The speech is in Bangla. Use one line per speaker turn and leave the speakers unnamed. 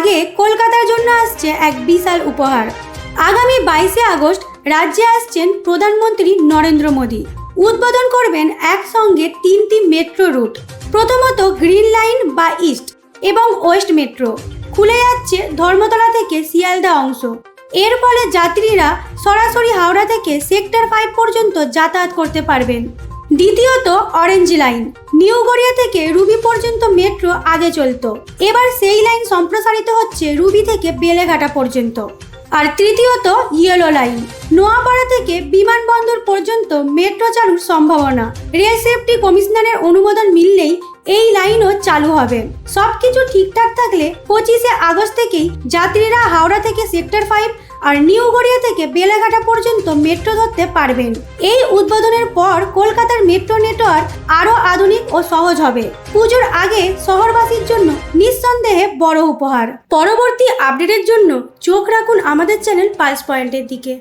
আগে কলকাতার জন্য আসছে এক বিশাল উপহার। আগামী বাইশে আগস্ট রাজ্যে আসছেন প্রধানমন্ত্রী নরেন্দ্র মোদী। উদ্বোধন করবেন একসঙ্গে তিনটি মেট্রো রুট। প্রথমত গ্রিন লাইন বা ইস্ট এবং ওয়েস্ট মেট্রো। খুলে যাচ্ছে ধর্মতলা থেকে শিয়ালদা অংশ। এর ফলে যাত্রীরা সরাসরি হাওড়া থেকে সেক্টর ফাইভ পর্যন্ত যাতায়াত করতে পারবেন। দ্বিতীয়ত অরেঞ্জ লাইন নিউ গড়িয়া থেকে রুবি পর্যন্ত মেট্রো আগে চলতো। এবার সেই লাইন সম্প্রসারিত হচ্ছে রুবি থেকে বেলেঘাটা পর্যন্ত। আর তৃতীয়ত ইয়েলো লাইন নোয়াপাড়া থেকে বিমানবন্দর পর্যন্ত মেট্রো চালুর সম্ভাবনা। রেল সেফটি কমিশনারের অনুমোদন মিললেই এই লাইনও চালু হবে। সবকিছু ঠিকঠাক থাকলে পঁচিশে আগস্ট থেকেই যাত্রীরা হাওড়া থেকে সেক্টর ফাইভ আর নিউ গড়িয়া থেকে বেলাঘাটা পর্যন্ত মেট্রো ধরতে পারবেন। এই উদ্বোধনের পর কলকাতার মেট্রো নেটওয়ার্ক আরও আধুনিক ও সহজ হবে। পুজোর আগে শহরবাসীর জন্য নিঃসন্দেহে বড় উপহার। পরবর্তী আপডেটের জন্য চোখ রাখুন আমাদের চ্যানেল পালস পয়েন্টের দিকে।